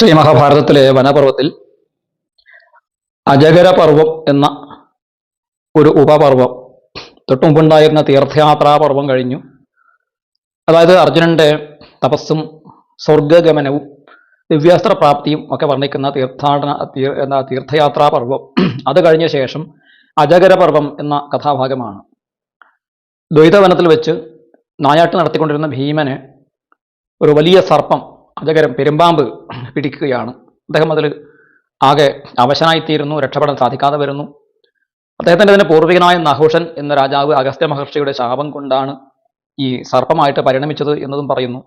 ശ്രീ മഹാഭാരതത്തിലെ വനപർവത്തിൽ അജഗര പർവം എന്ന ഒരു ഉപപർവം തൊട്ടുമുമ്പുണ്ടായിരുന്ന തീർത്ഥയാത്രാപർവം തീർത്ഥയാത്രാ പർവം കഴിഞ്ഞു. അതായത് അർജുനന്റെ തപസ്സും സ്വർഗഗമനവും ദിവ്യാസ്ത്ര പ്രാപ്തിയും ഒക്കെ വർണിക്കുന്ന തീർത്ഥാടന തീർ- എന്ന തീർത്ഥയാത്രാ പർവം അത് കഴിഞ്ഞ ശേഷം അജഗര പർവം എന്ന കഥാഭാഗമാണ്. ദ്വൈതവനത്തിൽ വെച്ച് നായാട്ട് നടത്തിക്കൊണ്ടിരുന്ന ഭീമന് ഒരു വലിയ സർപ്പം അജഗരം പെരുമ്പാമ്പ് പിടിക്കുകയാണ്. അദ്ദേഹം അതിൽ ആകെ അവശനായിത്തീരുന്നു രക്ഷപ്പെടാൻ സാധിക്കാതെ വരുന്നു. അദ്ദേഹത്തിന്റെ തന്നെ പൂർവികനായ നഹുഷൻ എന്ന രാജാവ് അഗസ്ത്യ മഹർഷിയുടെ ശാപം കൊണ്ടാണ് ഈ സർപ്പമായിട്ട് പരിണമിച്ചത് എന്നതും പറയുന്നു.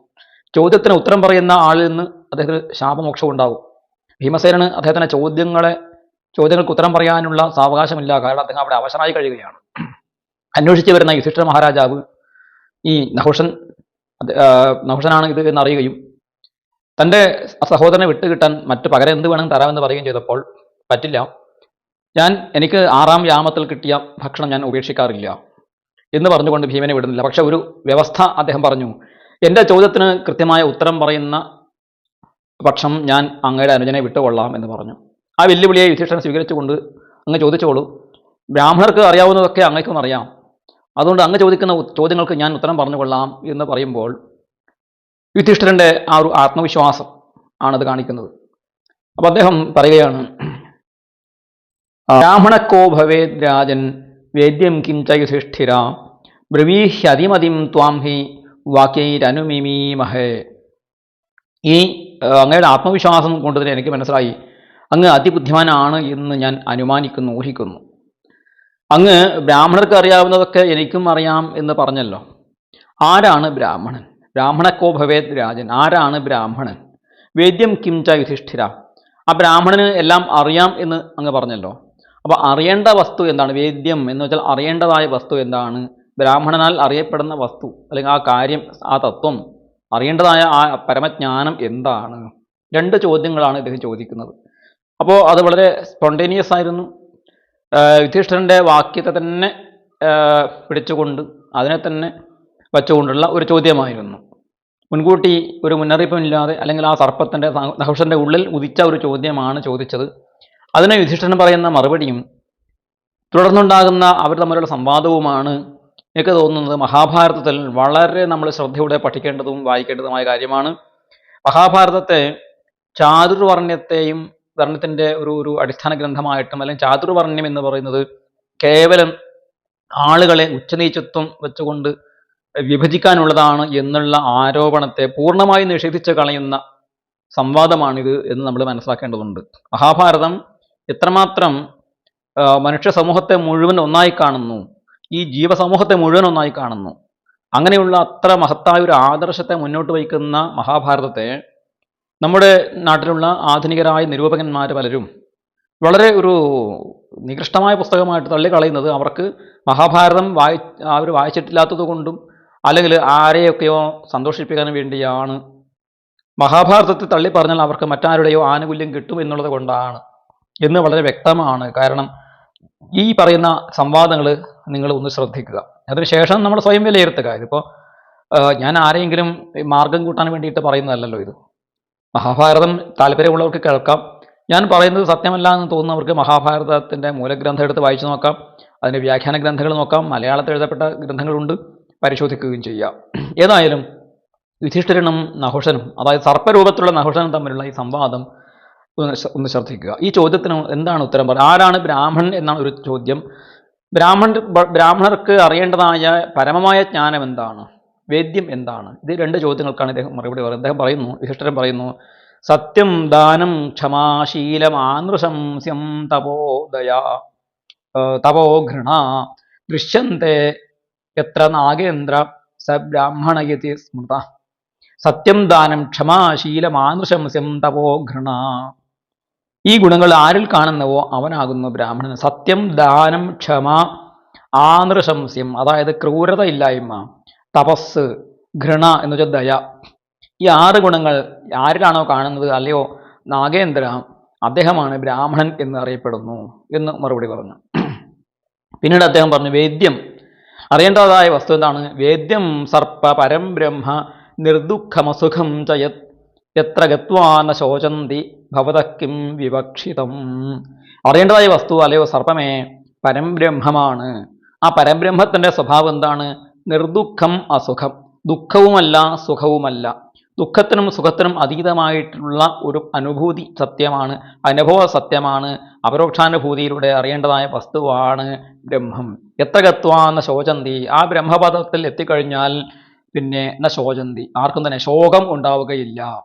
ചോദ്യത്തിന് ഉത്തരം പറയുന്ന ആളിൽ നിന്ന് അദ്ദേഹത്തിന് ശാപമോക്ഷം ഉണ്ടാവും ഭീമസേനന് അദ്ദേഹത്തിന്റെ ചോദ്യങ്ങളെ ചോദ്യങ്ങൾക്ക് ഉത്തരം പറയാനുള്ള സാവകാശമില്ല. കാരണം അദ്ദേഹം അവിടെ അവശനായി കഴിയുകയാണ്. അന്വേഷിച്ച് വരുന്ന യുധിഷ്ഠിര മഹാരാജാവ് ഈ നഹുഷൻ നഹുഷനാണ് ഇത് എന്നറിയുകയും തന്റെ സഹോദരനെ വിട്ടുകിട്ടാൻ മറ്റു പകരം എന്ത് വേണം തരാമെന്ന് പറയുകയും ചെയ്തപ്പോൾ പറ്റില്ല. ഞാൻ എനിക്ക് ആറാം യാമത്തിൽ കിട്ടിയ ഭക്ഷണം ഞാൻ ഉപേക്ഷിക്കാറില്ല എന്ന് പറഞ്ഞുകൊണ്ട് ഭീമനെ വിടുന്നില്ല. പക്ഷെ ഒരു വ്യവസ്ഥ അദ്ദേഹം പറഞ്ഞു എന്റെ ചോദ്യത്തിന് കൃത്യമായ ഉത്തരം പറയുന്ന പക്ഷം ഞാൻ അങ്ങയുടെ അനുജനെ വിട്ടുകൊള്ളാം എന്ന് പറഞ്ഞു. ആ വെല്ലുവിളിയെ വിശേഷം സ്വീകരിച്ചുകൊണ്ട് അങ്ങ് ചോദിച്ചോളൂ ബ്രാഹ്മണർക്ക് അറിയാവുന്നതൊക്കെ അങ്ങേക്കും അറിയാം അതുകൊണ്ട് അങ്ങ് ചോദിക്കുന്ന ചോദ്യങ്ങൾക്ക് ഞാൻ ഉത്തരം പറഞ്ഞുകൊള്ളാം എന്ന് പറയുമ്പോൾ യുധിഷ്ഠിരന്റെ ആ ഒരു ആത്മവിശ്വാസം ആണത് കാണിക്കുന്നത്. അപ്പൊ അദ്ദേഹം പറയുകയാണ് ബ്രാഹ്മണക്കോ ഭവേദ് രാജൻ വേദ്യം കിഞ്ച യുധിഷ്ഠിര ബ്രവീഹ്യതിമതിം ത്വാം ഹി വാക്യൈരനുമിമീമഹേ. ഈ അങ്ങയുടെ ആത്മവിശ്വാസം കൊണ്ട് തന്നെ എനിക്ക് മനസ്സിലായി. അങ്ങ് അതിബുദ്ധിമാനാണ് എന്ന് ഞാൻ അനുമാനിക്കുന്നു ഊഹിക്കുന്നു. അങ്ങ് ബ്രാഹ്മണർക്ക് അറിയാവുന്നതൊക്കെ എനിക്കും അറിയാം എന്ന് പറഞ്ഞല്ലോ. ആരാണ് ബ്രാഹ്മണൻ? ബ്രാഹ്മണക്കോ രാജൻ? ആരാണ് ബ്രാഹ്മണൻ? വേദ്യം കിം ച യുധിഷ്ഠിര. ആ ബ്രാഹ്മണന് എല്ലാം അറിയാം എന്ന് അങ്ങ് പറഞ്ഞല്ലോ. അപ്പോൾ അറിയേണ്ട വസ്തു എന്താണ്? വേദ്യം എന്ന് വെച്ചാൽ അറിയേണ്ടതായ വസ്തു എന്താണ്? ബ്രാഹ്മണനാൽ അറിയപ്പെടുന്ന വസ്തു അല്ലെങ്കിൽ ആ കാര്യം ആ തത്വം അറിയേണ്ടതായ ആ പരമജ്ഞാനം എന്താണ്? രണ്ട് ചോദ്യങ്ങളാണ് ഇദ്ദേഹം ചോദിക്കുന്നത്. അപ്പോൾ അത് വളരെ സ്പോണ്ടേനിയസ് ആയിരുന്നു. യുധിഷ്ഠിരന്റെ വാക്യത്തെ തന്നെ പിടിച്ചുകൊണ്ട് അതിനെ തന്നെ വച്ചുകൊണ്ടുള്ള ഒരു ചോദ്യമായിരുന്നു. മുൻകൂട്ടി ഒരു മുന്നറിയിപ്പുമില്ലാതെ അല്ലെങ്കിൽ ആ സർപ്പത്തിന്റെ നഹുഷന്റെ ഉള്ളിൽ ഉദിച്ച ഒരു ചോദ്യമാണ് ചോദിച്ചത്. അതിന് യുധിഷ്ഠിരൻ പറയുന്ന മറുപടിയും തുടർന്നുണ്ടാകുന്ന അവർ തമ്മിലുള്ള സംവാദവുമാണ് എനിക്ക് തോന്നുന്നത് മഹാഭാരതത്തിൽ വളരെ നമ്മൾ ശ്രദ്ധയോടെ പഠിക്കേണ്ടതും വായിക്കേണ്ടതുമായ കാര്യമാണ്. മഹാഭാരതത്തെ ചാതുർവർണയത്തെയും വർണത്തിന്റെ ഒരു ഒരു അടിസ്ഥാന ഗ്രന്ഥമായിട്ടും അല്ലെങ്കിൽ ചാതുർവർണ്യം എന്ന് പറയുന്നത് കേവലം ആളുകളെ ഉച്ചനീച്ചത്വം വെച്ചുകൊണ്ട് വിഭജിക്കാനുള്ളതാണ് എന്നുള്ള ആരോപണത്തെ പൂർണമായി നിഷേധിച്ച് കളയുന്ന സംവാദമാണിത് എന്ന് നമ്മൾ മനസ്സിലാക്കേണ്ടതുണ്ട്. മഹാഭാരതം എത്രമാത്രം മനുഷ്യ സമൂഹത്തെ മുഴുവൻ ഒന്നായി കാണുന്നു ഈ ജീവസമൂഹത്തെ മുഴുവൻ ഒന്നായി കാണുന്നു അങ്ങനെയുള്ള അത്ര മഹത്തായ ഒരു ആദർശത്തെ മുന്നോട്ട് വയ്ക്കുന്ന മഹാഭാരതത്തെ നമ്മുടെ നാട്ടിലുള്ള ആധുനികരായ നിരൂപകന്മാർ പലരും വളരെ ഒരു നികൃഷ്ടമായ പുസ്തകമായിട്ട് തള്ളിക്കളയുന്നത് അവർക്ക് മഹാഭാരതം വായി അവർ വായിച്ചിട്ടില്ലാത്തത് കൊണ്ടും അല്ലെങ്കിൽ ആരെയൊക്കെയോ സന്തോഷിപ്പിക്കാൻ വേണ്ടിയാണ്. മഹാഭാരതത്തെ തള്ളി പറഞ്ഞാൽ അവർക്ക് മറ്റാരുടെയോ ആനുകൂല്യം കിട്ടും എന്നുള്ളത് കൊണ്ടാണ്. എന്ന് വളരെ വ്യക്തമാണ്. കാരണം ഈ പറയുന്ന സംവാദങ്ങൾ നിങ്ങൾ ഒന്ന് ശ്രദ്ധിക്കുക. അതിനുശേഷം നമ്മൾ സ്വയം വിലയിരുത്തുക. ഇതിപ്പോൾ ഞാൻ ആരെങ്കിലും മാർഗം കൂട്ടാൻ വേണ്ടിയിട്ട് പറയുന്നതല്ലല്ലോ ഇത്. മഹാഭാരതം താല്പര്യമുള്ളവർക്ക് കേൾക്കാം. ഞാൻ പറയുന്നത് സത്യമല്ല എന്ന് തോന്നുന്നവർക്ക് മഹാഭാരതത്തിന്റെ മൂലഗ്രന്ഥം എടുത്ത് വായിച്ചു നോക്കാം. അതിന്റെ വ്യാഖ്യാന ഗ്രന്ഥങ്ങൾ നോക്കാം. മലയാളത്തിൽ എഴുതപ്പെട്ട ഗ്രന്ഥങ്ങളുണ്ട്. പരിശോധിക്കുകയും ചെയ്യാം. ഏതായാലും യുധിഷ്ഠിരനും നഹുഷനും അതായത് സർപ്പരൂപത്തിലുള്ള നഹുഷനും തമ്മിലുള്ള ഈ സംവാദം ഒന്ന് ശ്രദ്ധിക്കുക. ഈ ചോദ്യത്തിന് എന്താണ് ഉത്തരം പറയുക? ആരാണ് ബ്രാഹ്മണൻ എന്നാണ് ഒരു ചോദ്യം. ബ്രാഹ്മൺ ബ്രാഹ്മണർക്ക് അറിയേണ്ടതായ പരമമായ ജ്ഞാനം എന്താണ്? വേദ്യം എന്താണ്? ഇത് രണ്ട് ചോദ്യങ്ങൾക്കാണ് ഇദ്ദേഹം മറുപടി പറയുന്നത്. അദ്ദേഹം പറയുന്നു യുധിഷ്ഠിരൻ പറയുന്നു സത്യം ദാനം ക്ഷമാശീലം ആനൃശംസ്യം തപോദയ തപോ ഘൃണ ദൃശ്യന്തെ എത്ര നാഗേന്ദ്ര സ ബ്രാഹ്മണയതി സ്മൃത. സത്യം ദാനം ക്ഷമാശീലം ആനൃശംസ്യം തപോ ഘൃണ. ഈ ഗുണങ്ങൾ ആരിൽ കാണുന്നവോ അവനാകുന്നു ബ്രാഹ്മണൻ. സത്യം ദാനം ക്ഷമ ആനൃശംസ്യം അതായത് ക്രൂരത ഇല്ലായ്മ തപസ് ഘൃണ എന്ന് വെച്ചാൽ ദയ. ഈ ആറ് ഗുണങ്ങൾ ആരിലാണോ കാണുന്നത്? അല്ലയോ നാഗേന്ദ്ര അദ്ദേഹമാണ് ബ്രാഹ്മണൻ എന്ന് അറിയപ്പെടുന്നു എന്ന് മറുപടി പറഞ്ഞു. പിന്നീട് അദ്ദേഹം പറഞ്ഞു വേദ്യം അറിയേണ്ടതായ വസ്തു എന്താണ്? വേദ്യം സർപ്പ പരം ബ്രഹ്മ നിർദുഃഖമസുഖം ചയത് എത്ര ഗത്വാന ശോചന്തി ഭവതക്കിം വിവക്ഷിതം. അറിയേണ്ടതായ വസ്തു അല്ലയോ സർപ്പമേ പരംബ്രഹ്മമാണ് ആ പരംബ്രഹ്മത്തിന്റെ സ്വഭാവം എന്താണ്? നിർദുഃഖം അസുഖം. ദുഃഖവുമല്ല സുഖവുമല്ല. ദുഃഖത്തിനും സുഖത്തിനും അതീതമായിട്ടുള്ള ഒരു അനുഭൂതി സത്യമാണ് അനുഭവ സത്യമാണ് അപരോക്ഷാനുഭൂതിയിലൂടെ അറിയേണ്ടതായ വസ്തുവാണ് ബ്രഹ്മം. എത്ര ഗത്വാന്ന ശോചന്തി? ആ ബ്രഹ്മപദത്തിൽ എത്തിക്കഴിഞ്ഞാൽ പിന്നെ ന ശോചന്തി. ആർക്കും തന്നെ ശോകം ഉണ്ടാവുകയില്ല.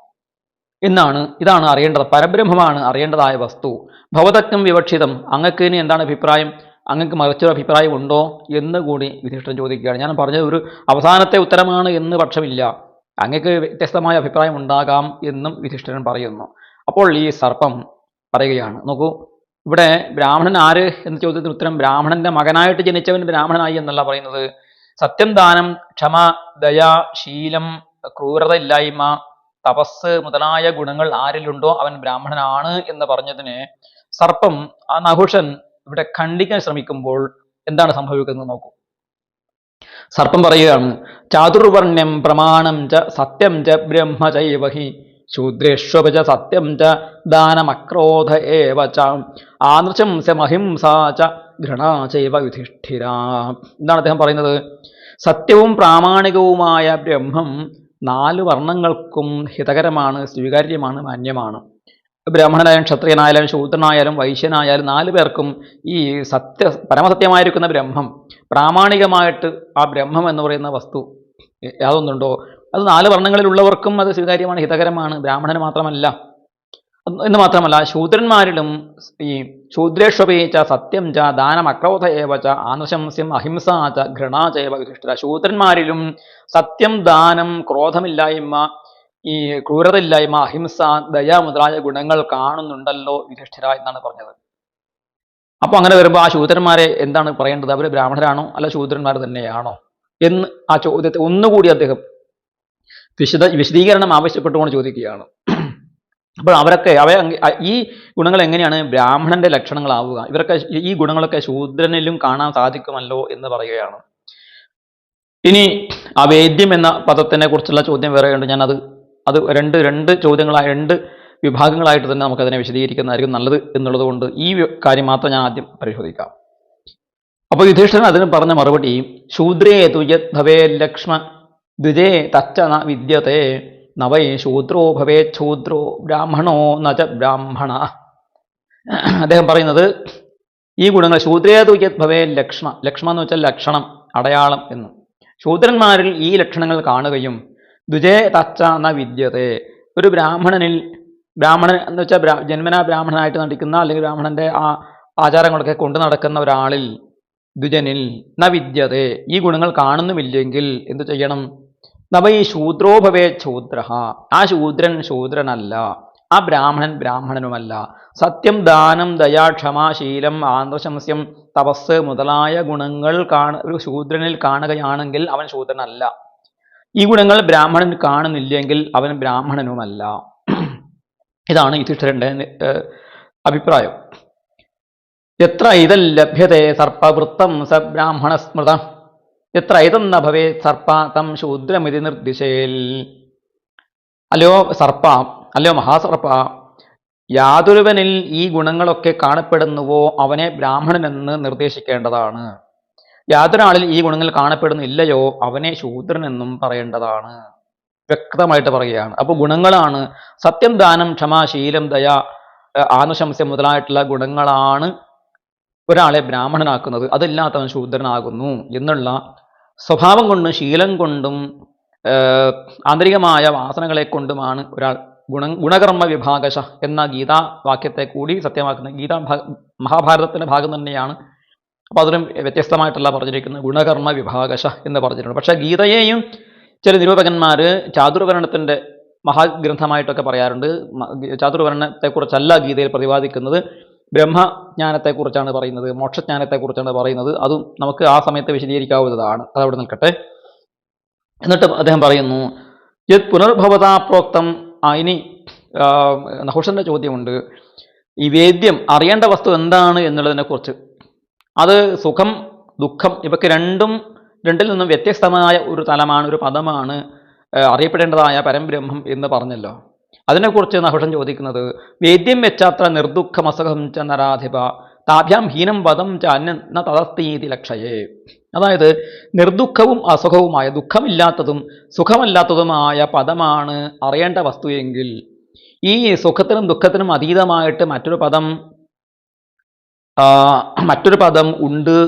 എന്നാണ് ഇതാണ് അറിയേണ്ടത്. പരബ്രഹ്മമാണ് അറിയേണ്ടതായ വസ്തു. ഭവതജ്ഞം വിവക്ഷിതം. അങ്ങക്ക് ഇനി എന്താണ് അഭിപ്രായം? അങ്ങക്ക് മറിച്ചൊരു അഭിപ്രായം ഉണ്ടോ എന്ന് കൂടി യുധിഷ്ഠൻ ചോദിക്കുകയാണ്. ഞാൻ പറഞ്ഞത് ഒരു അവസാനത്തെ ഉത്തരമാണ് എന്ന് പക്ഷമില്ല. അങ്ങക്ക് വ്യത്യസ്തമായ അഭിപ്രായം ഉണ്ടാകാം എന്നും യുധിഷ്ഠിരൻ പറയുന്നു. അപ്പോൾ ഈ സർപ്പം പറയുകയാണ്. നോക്കൂ ഇവിടെ ബ്രാഹ്മണൻ ആര് എന്ന ചോദ്യത്തിന് ഉത്തരം ബ്രാഹ്മണന്റെ മകനായിട്ട് ജനിച്ചവൻ ബ്രാഹ്മണനായി എന്നല്ല പറയുന്നത്. സത്യം ദാനം ക്ഷമ ദയ ശീലം ക്രൂരത ഇല്ലായ്മ തപസ് മുതലായ ഗുണങ്ങൾ ആരിലുണ്ടോ അവൻ ബ്രാഹ്മണനാണ് എന്ന് പറഞ്ഞതിന് സർപ്പം ആ നഹുഷൻ ഇവിടെ ഖണ്ഡിക്കാൻ ശ്രമിക്കുമ്പോൾ എന്താണ് സംഭവിക്കുന്നത് നോക്കൂ. സർപ്പം പറയുകയാണ് ചാതുർവർണ്യം പ്രമാണം ച സത്യം ച ബ്രഹ്മചൈവഹി ചൈവ ഹി സത്യം ച ദാനമക്രോധ ഏവ ച ആനൃശംസമഹിംസാ ച ഘൃണാചൈവ യുധിഷ്ഠിര. എന്താണ് അദ്ദേഹം പറയുന്നത്. സത്യവും പ്രാമാണികവുമായ ബ്രഹ്മം നാല് വർണങ്ങൾക്കും ഹിതകരമാണ് സ്വീകാര്യമാണ് മാന്യമാണ്. ബ്രാഹ്മണനായാലും ക്ഷത്രിയനായാലും ശൂദ്രനായാലും വൈശ്യനായാലും നാല് പേർക്കും ഈ സത്യ പരമസത്യമായിരിക്കുന്ന ബ്രഹ്മം പ്രാമാണികമായിട്ട് ആ ബ്രഹ്മം എന്ന് പറയുന്ന വസ്തു യാതൊന്നുണ്ടോ? അത് നാല് വർണങ്ങളിലുള്ളവർക്കും അത് സ്വീകാര്യമാണ് ഹിതകരമാണ് ബ്രാഹ്മണന് മാത്രമല്ല. എന്ന് മാത്രമല്ല ശൂദ്രന്മാരിലും ഈ ശൂദ്രേഷ്വപേച്ച സത്യം ച ദാനം അക്രോധ ഏവ ച ആനശംസ്യം അഹിംസ ച ഘൃണാ ചേവ വിശിഷ്ട ശൂദ്രന്മാരിലും സത്യം ദാനം ക്രോധമില്ലായ്മ ഈ ക്രൂരതയില്ലായ്മ അഹിംസ ദയ മുതലായ ഗുണങ്ങൾ കാണുന്നുണ്ടല്ലോ യുധിഷ്ഠിര എന്നാണ് പറഞ്ഞത്. അപ്പൊ അങ്ങനെ വരുമ്പോൾ ആ ശൂദ്രന്മാരെ എന്താണ് പറയേണ്ടത്? അവർ ബ്രാഹ്മണരാണോ? അല്ല ശൂദ്രന്മാർ തന്നെയാണോ? എന്ന് ആ ചോദ്യത്തെ ഒന്നുകൂടി അദ്ദേഹം വിശദ വിശദീകരണം ആവശ്യപ്പെട്ടുകൊണ്ട് ചോദിക്കുകയാണ്. അപ്പോൾ അവരൊക്കെ അവ ഈ ഗുണങ്ങൾ എങ്ങനെയാണ്? ബ്രാഹ്മണന്റെ ലക്ഷണങ്ങളാവുക. ഇവരൊക്കെ ഈ ഗുണങ്ങളൊക്കെ ശൂദ്രനിലും കാണാൻ സാധിക്കുമല്ലോ എന്ന് പറയുകയാണ്. ഇനി അവേദ്യം എന്ന പദത്തിനെ കുറിച്ചുള്ള ചോദ്യം വേറെയുണ്ട്. ഞാൻ അത് രണ്ട് രണ്ട് ചോദ്യങ്ങളായി രണ്ട് വിഭാഗങ്ങളായിട്ട് തന്നെ നമുക്കതിനെ വിശദീകരിക്കുന്നതായിരിക്കും നല്ലത് എന്നുള്ളത് കൊണ്ട് ഈ കാര്യം മാത്രം ഞാൻ ആദ്യം പരിശോധിക്കാം. അപ്പോൾ യുധിഷ്ഠിരൻ അതിന് പറഞ്ഞ മറുപടി ശൂദ്രേ തുയത് ഭവേ ലക്ഷ്മ ദ്വിജേ തച്ച ന വിദ്യത്തെ നവൈ ശൂദ്രോ ഭവേ ശൂദ്രോ ബ്രാഹ്മണോ നച ബ്രാഹ്മണ. അദ്ദേഹം പറയുന്നത് ഈ ഗുണങ്ങൾ ശൂദ്രേ തുയത് ഭവേ ലക്ഷ്മ ലക്ഷ്മ എന്ന് വെച്ചാൽ ലക്ഷണം അടയാളം എന്ന്. ശൂദ്രന്മാരിൽ ഈ ലക്ഷണങ്ങൾ കാണുകയും ദ്വിജേ തച്ച ന വിദ്യത്തെ ഒരു ബ്രാഹ്മണനിൽ ബ്രാഹ്മണൻ എന്ന് വെച്ചാൽ ജന്മനാ ബ്രാഹ്മണനായിട്ട് നടിക്കുന്ന അല്ലെങ്കിൽ ബ്രാഹ്മണന്റെ ആ ആചാരങ്ങളൊക്കെ കൊണ്ടു നടക്കുന്ന ഒരാളിൽ ദ്വിജനിൽ ന വിദ്യതെ. ഈ ഗുണങ്ങൾ കാണുന്നുമില്ലെങ്കിൽ എന്തു ചെയ്യണം? നവ ഈ ശൂദ്രോഭവേ ശൂദ്ര. ആ ശൂദ്രൻ ശൂദ്രനല്ല. ആ ബ്രാഹ്മണൻ ബ്രാഹ്മണനുമല്ല. സത്യം ദാനം ദയാ ക്ഷമ ശീലം ആന്തശംസ്യം തപസ് മുതലായ ഗുണങ്ങൾ കാണ ഒരു ശൂദ്രനിൽ കാണുകയാണെങ്കിൽ അവൻ ശൂദ്രനല്ല. ഈ ഗുണങ്ങൾ ബ്രാഹ്മണൻ കാണുന്നില്ലെങ്കിൽ അവൻ ബ്രാഹ്മണനുമല്ല. ഇതാണ് യുധിഷ്ഠിരന്റെ അഭിപ്രായം. എത്ര ഇതൽ ലഭ്യതേ സർപ്പവൃത്തം സ ബ്രാഹ്മണ സ്മൃത എത്ര ഇതെന്ന ഭവേ സർപ്പ തം ശൂദ്രമിതി നിർദ്ദിശേൽ അല്ലയോ സർപ്പ അല്ലയോ മഹാസർപ്പ യാതൊരുവനിൽ ഈ ഗുണങ്ങളൊക്കെ കാണപ്പെടുന്നുവോ അവനെ ബ്രാഹ്മണനെന്ന് നിർദ്ദേശിക്കേണ്ടതാണ്. യാതൊരാളിൽ ഈ ഗുണങ്ങൾ കാണപ്പെടുന്നില്ലയോ? അവനെ ശൂദ്രനെന്നും പറയേണ്ടതാണ്. വ്യക്തമായിട്ട് പറയുകയാണ്. അപ്പോൾ ഗുണങ്ങളാണ്. സത്യം ദാനം ക്ഷമ ശീലം ദയ ആനുശംസ്യം മുതലായിട്ടുള്ള ഗുണങ്ങളാണ് ഒരാളെ ബ്രാഹ്മണനാക്കുന്നത്. അതില്ലാത്തവൻ ശൂദ്രനാകുന്നു എന്നുള്ള സ്വഭാവം കൊണ്ടും ശീലം കൊണ്ടും ആന്തരികമായ വാസനകളെ കൊണ്ടുമാണ് ഒരാൾ ഗുണ ഗുണകർമ്മ വിഭാഗശ എന്ന ഗീതാ വാക്യത്തെ കൂടി സത്യമാക്കുന്നത് ഗീതാ മഹാഭാരതത്തിന്റെ ഭാഗം തന്നെയാണ് അപ്പോൾ അതിലും വ്യത്യസ്തമായിട്ടല്ല പറഞ്ഞിരിക്കുന്നത് ഗുണകർമ്മ വിഭാഗശ എന്ന് പറഞ്ഞിട്ടുണ്ട്. പക്ഷേ ഗീതയെയും ചില നിരൂപകന്മാർ ചാതുർവർണത്തിന്റെ മഹാഗ്രന്ഥമായിട്ടൊക്കെ പറയാറുണ്ട്. ചാതുർവരണത്തെക്കുറിച്ചല്ല ഗീതയിൽ പ്രതിപാദിക്കുന്നത്. ബ്രഹ്മജ്ഞാനത്തെക്കുറിച്ചാണ് പറയുന്നത് മോക്ഷജ്ഞാനത്തെക്കുറിച്ചാണ് പറയുന്നത്. അതും നമുക്ക് ആ സമയത്ത് വിശദീകരിക്കാവുന്നതാണ്. അതവിടെ നിൽക്കട്ടെ. എന്നിട്ട് അദ്ദേഹം പറയുന്നു യത് പുനർഭവതാ പ്രോക്തം ഇനി നഹുഷന്റെ ചോദ്യമുണ്ട്. ഈ വേദ്യം അറിയേണ്ട വസ്തു എന്താണ് എന്നുള്ളതിനെക്കുറിച്ച് അത് സുഖം ദുഃഖം ഇവയ്ക്ക് രണ്ടും രണ്ടിൽ നിന്നും വ്യത്യസ്തമായ ഒരു തലമാണ് ഒരു പദമാണ് അറിയപ്പെടേണ്ടതായ പരംബ്രഹ്മം എന്ന് പറഞ്ഞല്ലോ. അതിനെക്കുറിച്ച് നഹുഷൻ ചോദിക്കുന്നത് വേദ്യം വെച്ചാത്ര നിർദുഃഖമസുഖം ച നരാധിപ താഭ്യാം ഹീനം വധം ച അന്ന തദസ്ഥീതി ലക്ഷയേ. അതായത് നിർദുഃഖവും അസുഖവുമായ ദുഃഖമില്ലാത്തതും സുഖമല്ലാത്തതുമായ പദമാണ് അറിയേണ്ട വസ്തുവെങ്കിൽ ഈ സുഖത്തിനും ദുഃഖത്തിനും അതീതമായിട്ട് മറ്റൊരു പദം മറ്റൊരു പദം ഉണ്ട്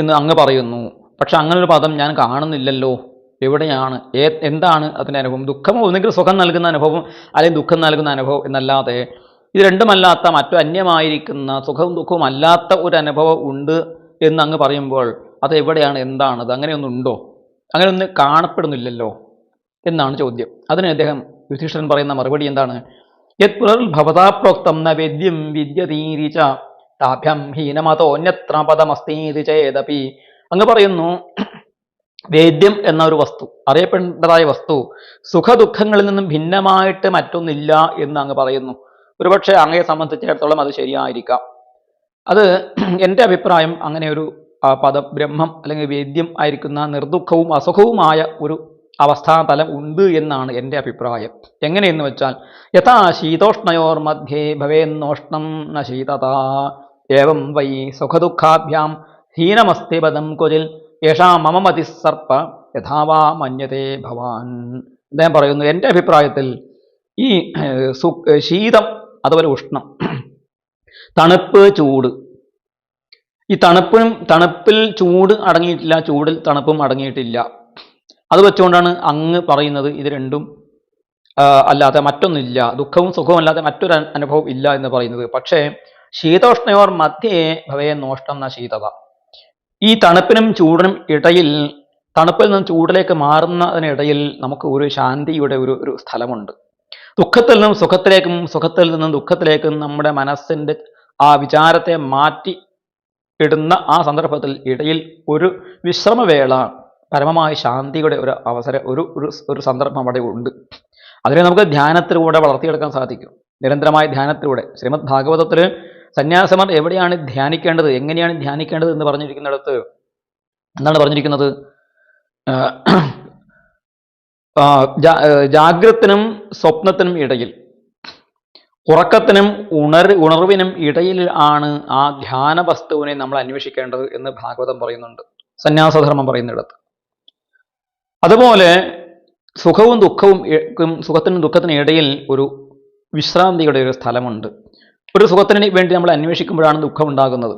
എന്ന് അങ്ങ് പറയുന്നു. പക്ഷെ അങ്ങനൊരു പദം ഞാൻ കാണുന്നില്ലല്ലോ. എവിടെയാണ്? എന്താണ് അതിന്റെ അനുഭവം? ദുഃഖം ഒന്നുകിൽ സുഖം നൽകുന്ന അനുഭവം അല്ലെങ്കിൽ ദുഃഖം നൽകുന്ന അനുഭവം എന്നല്ലാതെ ഇത് രണ്ടുമല്ലാത്ത മറ്റു അന്യമായിരിക്കുന്ന സുഖവും ദുഃഖവും അല്ലാത്ത ഒരു അനുഭവം ഉണ്ട് എന്ന് അങ്ങ് പറയുമ്പോൾ അത് എവിടെയാണ്? എന്താണത് അങ്ങനെയൊന്നുണ്ടോ അങ്ങനെയൊന്നും കാണപ്പെടുന്നില്ലല്ലോ എന്നാണ് ചോദ്യം. അതിന് അദ്ദേഹം യുധിഷ്ഠിരൻ പറയുന്ന മറുപടി എന്താണ്? യത് പുനർഭവതാ പ്രോക്തം ന വേദ്യം വിദ്യതീരിച്ച താഭ്യം ഹീനമതോന്യത്ര പദമസ്തീതി ചേതപി. അങ്ങ് പറയുന്നു വേദ്യം എന്ന ഒരു വസ്തു അറിയപ്പെടേണ്ടതായ വസ്തു സുഖദുഃഖങ്ങളിൽ നിന്നും ഭിന്നമായിട്ട് മറ്റൊന്നില്ല എന്ന് അങ്ങ് പറയുന്നു. ഒരുപക്ഷെ അങ്ങയെ സംബന്ധിച്ചിടത്തോളം അത് ശരിയായിരിക്കാം. അത് എന്റെ അഭിപ്രായം അങ്ങനെ ഒരു പദം ബ്രഹ്മം അല്ലെങ്കിൽ വേദ്യം ആയിരിക്കുന്ന നിർദുഃഖവും അസുഖവുമായ ഒരു അവസ്ഥാതലം ഉണ്ട് എന്നാണ് എന്റെ അഭിപ്രായം. എങ്ങനെയെന്ന് വെച്ചാൽ യഥാ ശീതോഷ്ണയോർ മധ്യേ ഭവേന്നോഷ്ണം ന ശീതത. ഏവം വൈ സുഖദുഃഖാഭ്യാം ഹീനമസ്തി പദം കുരിൽ യേഷാ മമ മതിസർപ്പ യഥാവാ മന്യതേ ഭവാൻ. അദ്ദേഹം പറയുന്നു എന്റെ അഭിപ്രായത്തിൽ ഈ സു ശീതം അതുപോലെ ഉഷ്ണം തണുപ്പ് ചൂട് ഈ തണുപ്പിനും തണുപ്പിൽ ചൂട് അടങ്ങിയിട്ടില്ല ചൂടിൽ തണുപ്പും അടങ്ങിയിട്ടില്ല. അത് വെച്ചുകൊണ്ടാണ് അങ്ങ് പറയുന്നത് ഇത് രണ്ടും അല്ലാതെ മറ്റൊന്നില്ല ദുഃഖവും സുഖവും അല്ലാതെ മറ്റൊരു അനുഭവം ഇല്ല എന്ന് പറയുന്നത്. പക്ഷേ ശീതോഷ്ണയോർ മധ്യേ ഭവേ നോഷ്ടം ന ശീതത ഈ തണുപ്പിനും ചൂടിനും ഇടയിൽ തണുപ്പിൽ നിന്ന് ചൂടിലേക്ക് മാറുന്നതിനിടയിൽ നമുക്ക് ഒരു ശാന്തിയുടെ ഒരു ഒരു സ്ഥലമുണ്ട്. ദുഃഖത്തിൽ നിന്നും സുഖത്തിലേക്കും സുഖത്തിൽ നിന്നും ദുഃഖത്തിലേക്കും നമ്മുടെ മനസ്സിന്റെ ആ വിചാരത്തെ മാറ്റി ഇടുന്ന ആ സന്ദർഭത്തിൽ ഇടയിൽ ഒരു വിശ്രമവേള പരമമായ ശാന്തിയുടെ ഒരു അവസരം ഒരു ഒരു ഒരു സന്ദർഭം അവിടെ ഉണ്ട്. അതിനെ നമുക്ക് ധ്യാനത്തിലൂടെ വളർത്തിയെടുക്കാൻ സാധിക്കും. നിരന്തരമായ ധ്യാനത്തിലൂടെ. ശ്രീമദ് ഭാഗവതത്തിൽ സന്യാസമർ എവിടെയാണ് ധ്യാനിക്കേണ്ടത്? എങ്ങനെയാണ് ധ്യാനിക്കേണ്ടത് എന്ന് പറഞ്ഞിരിക്കുന്നിടത്ത് എന്താണ് പറഞ്ഞിരിക്കുന്നത്? ജാഗ്രത്തിനും സ്വപ്നത്തിനും ഇടയിൽ ഉറക്കത്തിനും ഉണർ ഉണർവിനും ഇടയിൽ ആണ് ആ ധ്യാന വസ്തുവിനെ നമ്മൾ അന്വേഷിക്കേണ്ടത് എന്ന് ഭാഗവതം പറയുന്നുണ്ട്. സന്യാസധർമ്മം പറയുന്നിടത്ത്. അതുപോലെ സുഖവും ദുഃഖവും സുഖത്തിനും ദുഃഖത്തിനും ഇടയിൽ ഒരു വിശ്രാന്തിയുടെ ഒരു സ്ഥലമുണ്ട്. ഒരു സുഖത്തിന് വേണ്ടി നമ്മൾ അന്വേഷിക്കുമ്പോഴാണ് ദുഃഖം ഉണ്ടാകുന്നത്.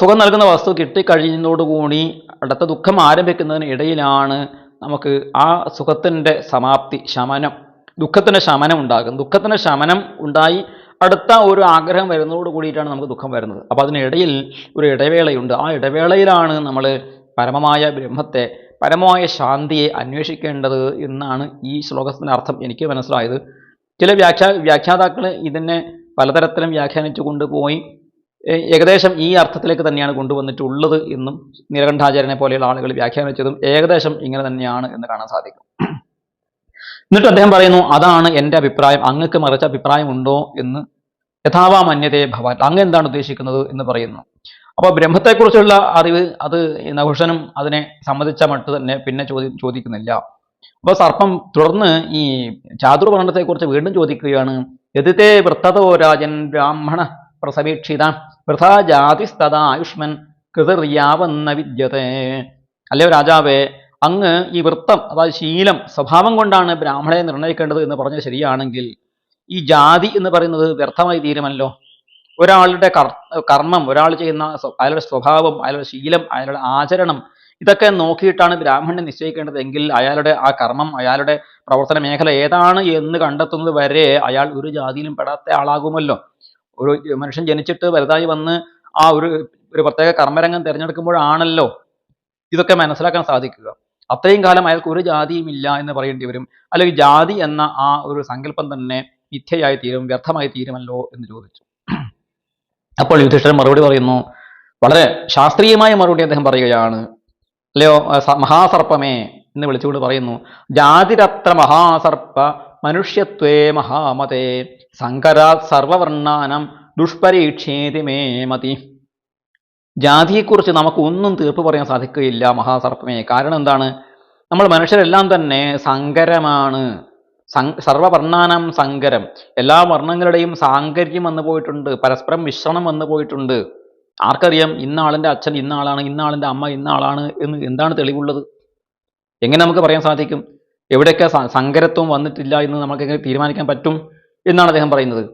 സുഖം നൽകുന്ന വസ്തു കിട്ടിക്കഴിയുന്നതോടുകൂടി അടുത്ത ദുഃഖം ആരംഭിക്കുന്നതിന് ഇടയിലാണ് നമുക്ക് ആ സുഖത്തിന്റെ സമാപ്തി ശമനം ദുഃഖത്തിന്റെ ശമനം ഉണ്ടാകും ദുഃഖത്തിന്റെ ശമനം ഉണ്ടായി അടുത്ത ഒരു ആഗ്രഹം വരുന്നതോട് കൂടിയിട്ടാണ് നമുക്ക് ദുഃഖം വരുന്നത്. അപ്പോൾ അതിനിടയിൽ ഒരു ഇടവേളയുണ്ട്. ആ ഇടവേളയിലാണ് നമ്മൾ പരമമായ ബ്രഹ്മത്തെ പരമമായ ശാന്തിയെ അന്വേഷിക്കേണ്ടത് എന്നാണ് ഈ ശ്ലോകത്തിന്റെ അർത്ഥം എനിക്ക് മനസ്സിലായത്. ചില വ്യാഖ്യാ വ്യാഖ്യാതാക്കൾ ഇതിനെ പലതരത്തിലും വ്യാഖ്യാനിച്ചു കൊണ്ടുപോയി. ഏകദേശം ഈ അർത്ഥത്തിലേക്ക് തന്നെയാണ് കൊണ്ടുവന്നിട്ടുള്ളത് എന്നും നിരകണ്ഠാചാര്യനെ പോലെയുള്ള ആളുകൾ വ്യാഖ്യാനിച്ചതും ഏകദേശം ഇങ്ങനെ തന്നെയാണ് എന്ന് കാണാൻ സാധിക്കും. എന്നിട്ട് അദ്ദേഹം പറയുന്നു അതാണ് എന്റെ അഭിപ്രായം. അങ്ങക്ക് മറിച്ച അഭിപ്രായം ഉണ്ടോ എന്ന് യഥാവാ മന്യതേ ഭവാൻ. അങ്ങ് എന്താണ് ഉദ്ദേശിക്കുന്നത്? എന്ന് പറയുന്നു. അപ്പോൾ ബ്രഹ്മത്തെക്കുറിച്ചുള്ള അറിവ് അത് നഹുഷനും അതിനെ സമ്മതിച്ച മട്ട് തന്നെ പിന്നെ ചോദി ചോദിക്കുന്നില്ല. അപ്പോൾ സർപ്പം തുടർന്ന് ഈ ചാതുർവർണത്തെക്കുറിച്ച് വീണ്ടും ചോദിക്കുകയാണ്. എതിത്തെ വൃത്തതോ രാജൻ ബ്രാഹ്മണ പ്രസവീക്ഷിത. വൃഥാ ജാതിസ്തത ആയുഷ്മൻ കൃതറിയാവെന്ന വിദ്യത്തെ. അല്ലയോ രാജാവേ അങ്ങ് ഈ വൃത്തം അതായത് ശീലം സ്വഭാവം കൊണ്ടാണ് ബ്രാഹ്മണയെ നിർണയിക്കേണ്ടത് എന്ന് പറഞ്ഞത് ശരിയാണെങ്കിൽ ഈ ജാതി എന്ന് പറയുന്നത് വ്യർത്ഥമായി തീരുമല്ലോ. ഒരാളുടെ കർ കർമ്മം ഒരാൾ ചെയ്യുന്ന അയാളുടെ സ്വഭാവം അയാളുടെ ശീലം അയാളുടെ ആചരണം ഇതൊക്കെ നോക്കിയിട്ടാണ് ബ്രാഹ്മണനെ നിശ്ചയിക്കേണ്ടതെങ്കിൽ അയാളുടെ ആ കർമ്മം അയാളുടെ പ്രവർത്തന മേഖല ഏതാണ് എന്ന് കണ്ടെത്തുന്നത് വരെ അയാൾ ഒരു ജാതിയിലും പെടാത്ത ആളാകുമല്ലോ. ഒരു മനുഷ്യൻ ജനിച്ചിട്ട് വലുതായി വന്ന് ആ ഒരു ഒരു പ്രത്യേക കർമ്മരംഗം തിരഞ്ഞെടുക്കുമ്പോഴാണല്ലോ ഇതൊക്കെ മനസ്സിലാക്കാൻ സാധിക്കുക. അത്രയും കാലം അയാൾക്ക് ഒരു ജാതിയും ഇല്ല എന്ന് പറയേണ്ടി വരും. അല്ലെങ്കിൽ ജാതി എന്ന ആ ഒരു സങ്കല്പം തന്നെ മിഥ്യയായി തീരും വ്യർത്ഥമായി തീരുമല്ലോ എന്ന് ചോദിച്ചു. അപ്പോൾ യുധിഷ്ഠിരൻ മറുപടി പറയുന്നു വളരെ ശാസ്ത്രീയമായ മറുപടി അദ്ദേഹം പറയുകയാണ്. അല്ലയോ? മഹാസർപ്പമേ എന്ന് വിളിച്ചുകൊണ്ട് പറയുന്നു. ജാതിരത്ര മഹാസർപ്പ മനുഷ്യത്വേ മഹാമതേ സങ്കരാ സർവവർണാനം ദുഷ്പരീക്ഷേതി മേ മതി. ജാതിയെക്കുറിച്ച് നമുക്ക് ഒന്നും തീർപ്പ് പറയാൻ സാധിക്കുകയില്ല മഹാസർപ്പമേ. കാരണം എന്താണ്? നമ്മൾ മനുഷ്യരെല്ലാം തന്നെ സങ്കരമാണ്. സർവവർണാനാം സങ്കരം. എല്ലാ വർണങ്ങളുടെയും സാങ്കര്യം വന്നു പോയിട്ടുണ്ട്. പരസ്പരം മിശ്രണം വന്നു പോയിട്ടുണ്ട്. ആർക്കറിയാം ഇന്ന ആളിന്റെ അച്ഛൻ ഇന്നാളാണ് ആളാണ് ഇന്ന ആളിന്റെ അമ്മ ഇന്നാളാണ് എന്ന് എന്താണ് തെളിവുള്ളത്? എങ്ങനെ നമുക്ക് പറയാൻ സാധിക്കും? എവിടെയൊക്കെ സങ്കരത്വം വന്നിട്ടില്ല എന്ന് നമുക്ക് എങ്ങനെ തീരുമാനിക്കാൻ പറ്റും എന്നാണ് അദ്ദേഹം പറയുന്നത്.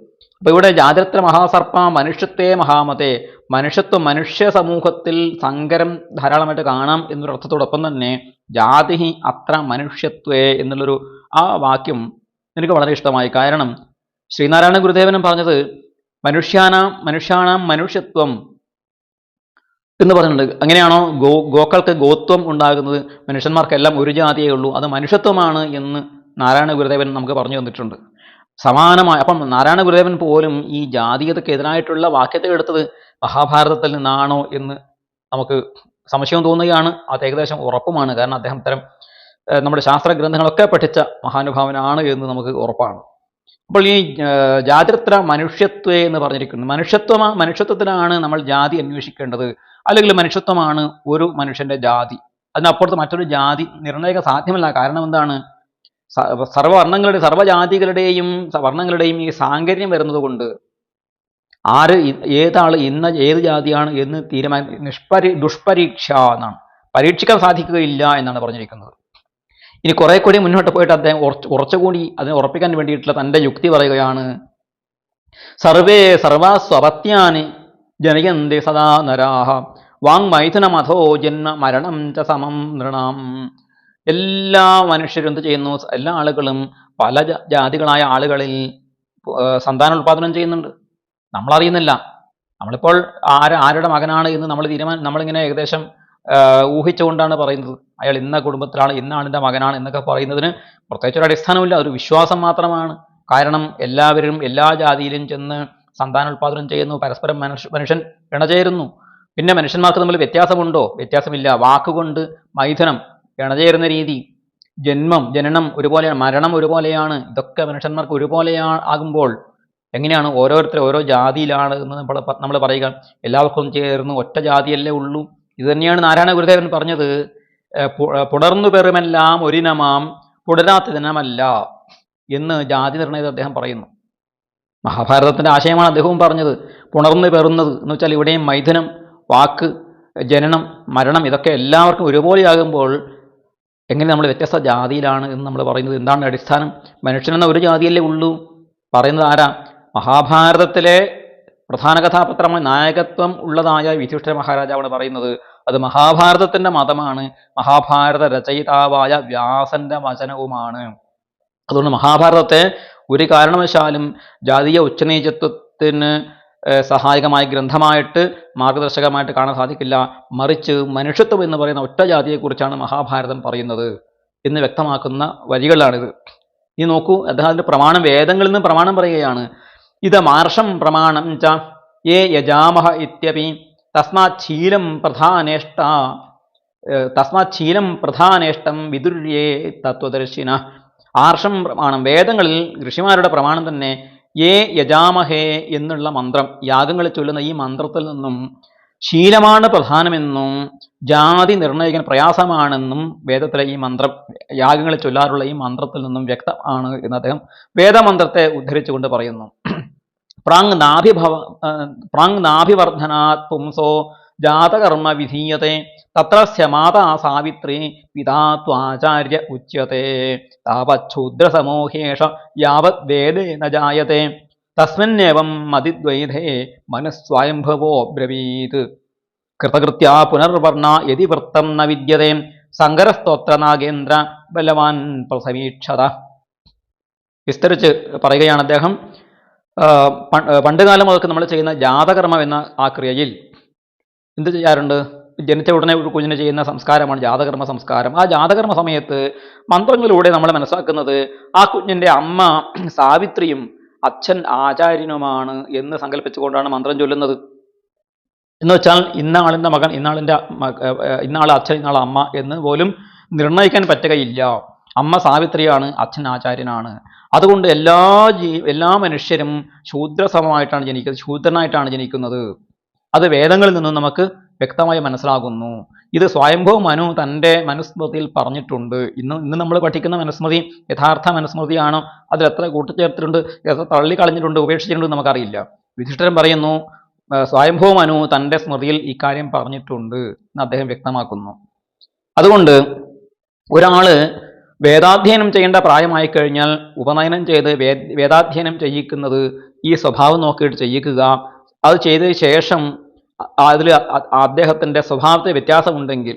അപ്പോൾ ഇവിടെ ജാതിരത്ര മഹാസർപ്പ മനുഷ്യത്തെ മഹാമതെ മനുഷ്യത്വ മനുഷ്യ സമൂഹത്തിൽ സങ്കരം ധാരാളമായിട്ട് കാണാം എന്നൊരു അർത്ഥത്തോടൊപ്പം തന്നെ ജാതി അത്ര മനുഷ്യത്വേ എന്നുള്ളൊരു ആ വാക്യം എനിക്ക് വളരെ ഇഷ്ടമായി. കാരണം ശ്രീനാരായണ ഗുരുദേവനും പറഞ്ഞത് മനുഷ്യാനാം മനുഷ്യാണാം മനുഷ്യത്വം എന്ന് പറഞ്ഞിട്ടുണ്ട് അങ്ങനെയാണോ ഗോ ഗോക്കൾക്ക് ഗോത്വം ഉണ്ടാകുന്നത്? മനുഷ്യന്മാർക്കെല്ലാം ഒരു ജാതിയേ ഉള്ളൂ. അത് മനുഷ്യത്വമാണ് എന്ന് നാരായണ ഗുരുദേവൻ നമുക്ക് പറഞ്ഞു തന്നിട്ടുണ്ട്. സമാനമായ അപ്പം നാരായണ ഗുരുദേവൻ പോലും ഈ ജാതീയതയ്ക്കെതിരായിട്ടുള്ള വാക്യത്തെ എടുത്തത് മഹാഭാരതത്തിൽ നിന്നാണോ എന്ന് നമുക്ക് സംശയം തോന്നുകയാണ്. അത് ഏകദേശം ഉറപ്പുമാണ്. കാരണം അദ്ദേഹം ഇത്തരം നമ്മുടെ ശാസ്ത്ര ഗ്രന്ഥങ്ങളൊക്കെ പഠിച്ച മഹാനുഭാവനാണ് എന്ന് നമുക്ക് ഉറപ്പാണ്. അപ്പോൾ ഈ ജാതിരത്ര മനുഷ്യത്വേ എന്ന് പറഞ്ഞിരിക്കുന്നു. മനുഷ്യത്വ മനുഷ്യത്വത്തിലാണ് നമ്മൾ ജാതി അന്വേഷിക്കേണ്ടത്. അല്ലെങ്കിൽ മനുഷ്യത്വമാണ് ഒരു മനുഷ്യന്റെ ജാതി. അതിനപ്പുറത്ത് മറ്റൊരു ജാതി നിർണയിക്കാൻ സാധ്യമല്ല. കാരണം എന്താണ്? സർവവർണങ്ങളുടെ സർവജാതികളുടെയും വർണങ്ങളുടെയും ഈ സാങ്കര്യം വരുന്നത് കൊണ്ട് ആര് ഏതാൾ ഇന്ന ഏത് ജാതിയാണ് എന്ന് തീരുമാന നിഷ്പരി ദുഷ്പരീക്ഷ എന്നാണ്. പരീക്ഷിക്കാൻ സാധിക്കുകയില്ല എന്നാണ് പറഞ്ഞിരിക്കുന്നത്. ഇനി കുറെ കൂടി മുന്നോട്ട് പോയിട്ട് അദ്ദേഹം ഉറച്ച് കുറച്ചുകൂടി അതിനെ ഉറപ്പിക്കാൻ വേണ്ടിയിട്ടുള്ള തന്റെ യുക്തി പറയുകയാണ് സർവേ സർവാസ്വപത്യാന് ജനയന്തി സദാ നരാഹ. വാങ് വാങ്മൈഥുനമഥോ ജന്മ മരണം ച സമം നൃണാം. എല്ലാ മനുഷ്യരും എന്ത് ചെയ്യുന്നു? എല്ലാ ആളുകളും പല ജാതികളായ ആളുകളിൽ സന്താന ഉൽപാദനം ചെയ്യുന്നുണ്ട്. നമ്മളറിയുന്നില്ല. നമ്മളിപ്പോൾ ആര് ആരുടെ മകനാണ് എന്ന് നമ്മൾ തീരുമാനം നമ്മളിങ്ങനെ ഏകദേശം ഊഹിച്ചുകൊണ്ടാണ് പറയുന്നത്. അയാൾ ഇന്ന കുടുംബത്തിലാണ് ഇന്ന ആളിന്റെ മകനാണ് എന്നൊക്കെ പറയുന്നതിന് പ്രത്യേകിച്ച് ഒരു അടിസ്ഥാനമില്ല ഒരു വിശ്വാസം മാത്രമാണ്. കാരണം എല്ലാവരും എല്ലാ ജാതിയിലും ചെന്ന് സന്താനോൽപാദനം ചെയ്യുന്നു പരസ്പരം മനുഷ്യ മനുഷ്യൻ ഇണചേരുന്നു. പിന്നെ മനുഷ്യന്മാർക്ക് തമ്മിൽ വ്യത്യാസമുണ്ടോ? വ്യത്യാസമില്ല. വാക്കുകൊണ്ട് മൈഥുനം ഇണചേരുന്ന രീതി. ജന്മം ജനനം ഒരുപോലെയാണ് മരണം ഒരുപോലെയാണ്. ഇതൊക്കെ മനുഷ്യന്മാർക്ക് ഒരുപോലെയാണ് ആകുമ്പോൾ എങ്ങനെയാണ് ഓരോരുത്തർ ഓരോ ജാതിയിലാണ് എന്ന് നമ്മൾ നമ്മൾ പറയുക. എല്ലാവർക്കും ചേർന്ന് ഒറ്റ ജാതിയല്ലേ ഉള്ളൂ. ഇത് തന്നെയാണ് നാരായണ ഗുരുദേവൻ പറഞ്ഞത്. പുണർന്നു പെറുമെല്ലാം ഒരിനമാം പുടരാത്തതിനമല്ല എന്ന് ജാതി നിർണയത്തിൽ അദ്ദേഹം പറയുന്നു. മഹാഭാരതത്തിന്റെ ആശയമാണ് അദ്ദേഹവും പറഞ്ഞത്. പുണർന്നു പേറുന്നത് എന്ന് വെച്ചാൽ ഇവിടെയും മൈഥുനം വാക്ക് ജനനം മരണം ഇതൊക്കെ എല്ലാവർക്കും ഒരുപോലെയാകുമ്പോൾ എങ്ങനെ നമ്മൾ വ്യത്യസ്ത ജാതിയിലാണ് എന്ന് നമ്മൾ പറയുന്നത്? എന്താണ് അടിസ്ഥാനം? മനുഷ്യനെന്ന ഒരു ജാതിയല്ലേ ഉള്ളൂ. പറയുന്നത് ആരാ? മഹാഭാരതത്തിലെ പ്രധാന കഥാപാത്രമായി നായകത്വം ഉള്ളതായ വിധിഷ്ഠ മഹാരാജാവാണ് പറയുന്നത്. അത് മഹാഭാരതത്തിന്റെ മതമാണ്. മഹാഭാരത രചയിതാവായ വ്യാസന്റെ വചനവുമാണ്. അതുകൊണ്ട് മഹാഭാരതത്തെ ഒരു കാരണവശാലും ജാതീയ ഉച്ചനീചത്വത്തിന് സഹായകമായ ഗ്രന്ഥമായിട്ട് മാർഗദർശകമായിട്ട് കാണാൻ സാധിക്കില്ല. മറിച്ച് മനുഷ്യത്വം എന്ന് പറയുന്ന ഒറ്റ ജാതിയെക്കുറിച്ചാണ് മഹാഭാരതം പറയുന്നത് എന്ന് വ്യക്തമാക്കുന്ന വരികളാണിത്. ഇനി നോക്കൂ അദ്ദേഹത്തിന്റെ പ്രമാണം വേദങ്ങളിൽ നിന്ന് പ്രമാണം പറയുകയാണ്. ഇത് മാർഷം പ്രമാണം ച ഏ യജാമഹ ഇത്യപി തസ്മാത് ശീലം പ്രധാനേഷ്ട തസ്മാത് ശീലം പ്രധാനേഷ്ടം വിദുര്യേ തത്വദർശിന ആർഷം പ്രമാണം. വേദങ്ങളിൽ ഋഷിമാരുടെ പ്രമാണം തന്നെ ഏ യജാമഹേ എന്നുള്ള മന്ത്രം. യാഗങ്ങളിൽ ചൊല്ലുന്ന ഈ മന്ത്രത്തിൽ നിന്നും ശീലമാണ് പ്രധാനമെന്നും ജാതി നിർണയിക്കാൻ പ്രയാസമാണെന്നും വേദത്തിലെ ഈ മന്ത്രം യാഗങ്ങളിൽ ചൊല്ലാറുള്ള ഈ മന്ത്രത്തിൽ നിന്നും വ്യക്തമാണ് എന്ന് അദ്ദേഹം വേദമന്ത്രത്തെ ഉദ്ധരിച്ചുകൊണ്ട് പറയുന്നു. പ്രാങ് നാഭിഭവ പ്രാങ് നാഭിവർദ്ധനാത് പുംസോ ജാതകർമ്മ വിധീയത്തെ തത്ര മാതാ സാവിത്രി പിതാ ത്വാചാര്യ ഉച്യത്തെ. താവച്ഛൂദ്രസമൂഹേഷ മതിദ്വൈധേ മനസ്വയംഭവോ ബ്രവീത്. കൃതകൃത്യ പുനർവർണ യതി വൃത്തം ന വിദ്യത്തെ സങ്കരസ്തോത്ര നാഗേന്ദ്ര ബലവാൻ പ്രസമീക്ഷത വിസ്തരിച്ച് പറയുകയാണ് അദ്ദേഹം. ആ, പ- പണ്ട് കാലം മുതൽക്ക് നമ്മൾ ചെയ്യുന്ന ജാതകർമ്മം എന്ന ആ ക്രിയയിൽ എന്ത് ചെയ്യാറുണ്ട്? ജനിച്ച ഉടനെ ഒരു കുഞ്ഞിനെ ചെയ്യുന്ന സംസ്കാരമാണ് ജാതകർമ്മ സംസ്കാരം. ആ ജാതകർമ്മ സമയത്ത് മന്ത്രങ്ങളിലൂടെ നമ്മൾ മനസ്സിലാക്കുന്നത് ആ കുഞ്ഞിന്റെ അമ്മ സാവിത്രിയും അച്ഛൻ ആചാര്യനുമാണ് എന്ന് സങ്കല്പിച്ചുകൊണ്ടാണ് മന്ത്രം ചൊല്ലുന്നത്. എന്ന് വെച്ചാൽ ഇന്നാളിന്റെ മകൻ ഇന്നാളിന്റെ ഇന്നാൾ അച്ഛൻ ഇന്നാൾ അമ്മ എന്ന് പോലും നിർണയിക്കാൻ പറ്റുകയില്ല. അമ്മ സാവിത്രിയാണ് അച്ഛൻ ആചാര്യനാണ്. അതുകൊണ്ട് എല്ലാ ജീ എല്ലാ മനുഷ്യരും ശൂദ്രസമമായിട്ടാണ് ജനിക്കുന്നത് ശൂദ്രനായിട്ടാണ് ജനിക്കുന്നത്. അത് വേദങ്ങളിൽ നിന്നും നമുക്ക് വ്യക്തമായി മനസ്സിലാകുന്നു. ഇത് സ്വയംഭവ മനു തന്റെ മനുസ്മൃതിയിൽ പറഞ്ഞിട്ടുണ്ട്. ഇന്ന് ഇന്ന് നമ്മൾ പഠിക്കുന്ന മനുസ്മൃതി യഥാർത്ഥ മനുസ്മൃതിയാണോ. അതിൽ എത്ര കൂട്ടിച്ചേർത്തിട്ടുണ്ട് എത്ര തള്ളിക്കളഞ്ഞിട്ടുണ്ട് ഉപേക്ഷിച്ചിട്ടുണ്ട് നമുക്കറിയില്ല. യുധിഷ്ഠിരൻ പറയുന്നു സ്വയംഭവ മനു തന്റെ സ്മൃതിയിൽ ഇക്കാര്യം പറഞ്ഞിട്ടുണ്ട് എന്ന് അദ്ദേഹം വ്യക്തമാക്കുന്നു. അതുകൊണ്ട് ഒരാൾ വേദാധ്യയനം ചെയ്യേണ്ട പ്രായമായി കഴിഞ്ഞാൽ ഉപനയനം ചെയ്ത് വേദാധ്യയനം ചെയ്യിക്കുന്നത് ഈ സ്വഭാവം നോക്കിയിട്ട് ചെയ്യിക്കുക. അത് ചെയ്തതിന് ശേഷം അതിൽ അദ്ദേഹത്തിന്റെ സ്വഭാവത്തിൽ വ്യത്യാസമുണ്ടെങ്കിൽ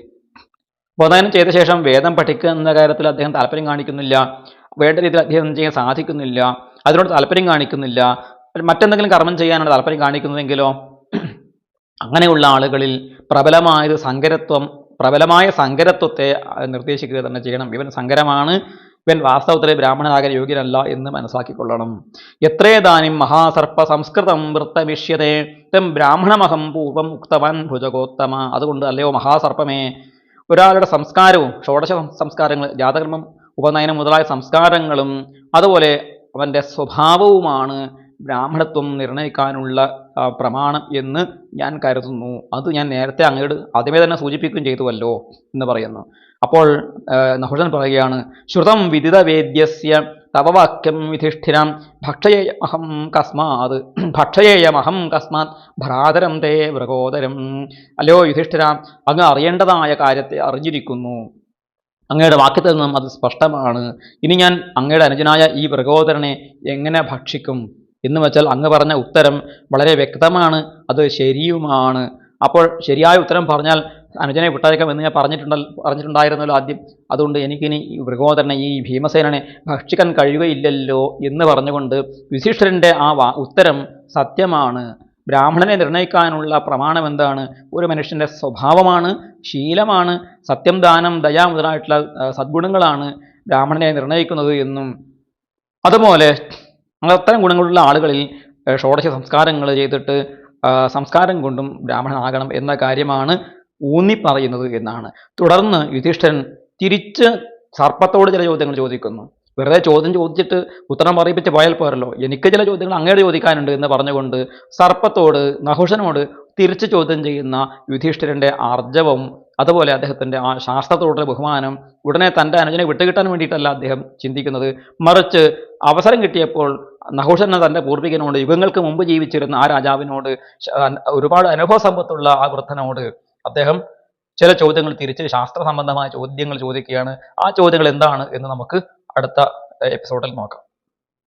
ഉപനയനം ചെയ്ത ശേഷം വേദം പഠിക്കുന്ന കാര്യത്തിൽ അദ്ദേഹം താല്പര്യം കാണിക്കുന്നില്ല. വേണ്ട രീതിയിൽ അദ്ദേഹം ചെയ്യാൻ സാധിക്കുന്നില്ല. അതിനോട് താല്പര്യം കാണിക്കുന്നില്ല. മറ്റെന്തെങ്കിലും കർമ്മം ചെയ്യാനാണ് താല്പര്യം കാണിക്കുന്നതെങ്കിലോ? അങ്ങനെയുള്ള ആളുകളിൽ പ്രബലമായൊരു സങ്കരത്വം പ്രബലമായ സങ്കരത്വത്തെ നിർദ്ദേശിക്കുക തന്നെ ചെയ്യണം. ഇവൻ സങ്കരമാണ്. ഇവൻ വാസ്തവത്തിൽ ബ്രാഹ്മണനാകാൻ യോഗ്യനല്ല എന്ന് മനസ്സിലാക്കിക്കൊള്ളണം. എത്രേതാനും മഹാസർപ്പ സംസ്കൃതം വൃത്തമിഷ്യതേ തം ബ്രാഹ്മണമഹം പൂർവം ഉക്തവാൻ ഭുജഗോത്തമ. അതുകൊണ്ട് അല്ലയോ മഹാസർപ്പമേ ഒരാളുടെ സംസ്കാരവും ഷോഡശ സംസ്കാരങ്ങൾ ജാതകർമ്മം ഉപനയനം മുതലായ സംസ്കാരങ്ങളും അതുപോലെ അവന്റെ സ്വഭാവവുമാണ് ബ്രാഹ്മണത്വം നിർണയിക്കാനുള്ള ആ, പ്രമാണം എന്ന് ഞാൻ കരുതുന്നു. അത് ഞാൻ നേരത്തെ അങ്ങോട്ട് ആദ്യമേ തന്നെ സൂചിപ്പിക്കുകയും ചെയ്തുവല്ലോ എന്ന് പറയുന്നു. അപ്പോൾ നഹുഷൻ പറയുകയാണ് ശ്രുതം വിദിത വേദ്യസ്യ വിധിഷ്ഠിരം ഭക്ഷയേയമഹം കസ്മാത് ഭക്ഷയേയമഹം കസ്മാത് ഭ്രാതരം തേ വൃഗോദരം അല്ലയോ യുധിഷ്ഠിര അങ്ങ് അറിയേണ്ടതായ കാര്യത്തെ അറിഞ്ഞിരിക്കുന്നു. അങ്ങയുടെ വാക്യത്തിൽ നിന്നും അത് സ്പഷ്ടമാണ്. ഇനി ഞാൻ അങ്ങയുടെ അനുജനായ ഈ വൃഗോദരനെ എങ്ങനെ ഭക്ഷിക്കും? എന്ന് വെച്ചാൽ അങ്ങ് പറഞ്ഞ ഉത്തരം വളരെ വ്യക്തമാണ് അത് ശരിയുമാണ്. അപ്പോൾ ശരിയായ ഉത്തരം പറഞ്ഞാൽ അനുജനെ വിട്ടയക്കാം എന്ന് ഞാൻ പറഞ്ഞിട്ടുണ്ട പറഞ്ഞിട്ടുണ്ടായിരുന്നല്ലോ ആദ്യം. അതുകൊണ്ട് എനിക്കിനി മൃഗോദരനെ ഈ ഭീമസേനനെ ഭക്ഷിക്കാൻ കഴിയുകയില്ലല്ലോ എന്ന് പറഞ്ഞുകൊണ്ട് യുധിഷ്ഠിരന്റെ ആ ഉത്തരം സത്യമാണ്. ബ്രാഹ്മണനെ നിർണയിക്കാനുള്ള പ്രമാണം എന്താണ്? ഒരു മനുഷ്യന്റെ സ്വഭാവമാണ് ശീലമാണ് സത്യം ദാനം ദയാ മുതലായിട്ടുള്ള സദ്ഗുണങ്ങളാണ് ബ്രാഹ്മണനെ നിർണയിക്കുന്നത് എന്നും. അതുപോലെ അത്തരം ഗുണങ്ങളുള്ള ആളുകളിൽ ഷോഡശ സംസ്കാരങ്ങൾ ചെയ്തിട്ട് സംസ്കാരം കൊണ്ടും ബ്രാഹ്മണനാകണം എന്ന കാര്യമാണ് ഊന്നി പറയുന്നത് എന്നാണ്. തുടർന്ന് യുധിഷ്ഠൻ തിരിച്ച് സർപ്പത്തോട് ചില ചോദ്യങ്ങൾ ചോദിക്കുന്നു. വെറുതെ ചോദ്യം ചോദിച്ചിട്ട് ഉത്തരം പറയിപ്പിച്ച് പോയാൽ പോരല്ലോ. എനിക്ക് ചില ചോദ്യങ്ങൾ അങ്ങേട് ചോദിക്കാനുണ്ട് എന്ന് പറഞ്ഞുകൊണ്ട് സർപ്പത്തോട് നഹുഷനോട് തിരിച്ചു ചോദ്യം ചെയ്യുന്ന യുധിഷ്ഠിരന്റെ ആർജവം അതുപോലെ അദ്ദേഹത്തിന്റെ ആ ശാസ്ത്രത്തോടുള്ള ബഹുമാനം ഉടനെ തന്റെ അനുജനെ വിട്ടുകിട്ടാൻ വേണ്ടിയിട്ടല്ല അദ്ദേഹം ചിന്തിക്കുന്നത്. മറിച്ച് അവസരം കിട്ടിയപ്പോൾ നഹുഷനെ തന്റെ പൂർവികനോട് യുഗങ്ങൾക്ക് മുമ്പ് ജീവിച്ചിരുന്ന ആ രാജാവിനോട് ഒരുപാട് അനുഭവ സമ്പത്തുള്ള ആ വൃദ്ധനോട് അദ്ദേഹം ചില ചോദ്യങ്ങൾ തിരിച്ച് ശാസ്ത്ര സംബന്ധമായ ചോദ്യങ്ങൾ ചോദിക്കുകയാണ്. ആ ചോദ്യങ്ങൾ എന്താണ് എന്ന് നമുക്ക് അടുത്ത എപ്പിസോഡിൽ നോക്കാം.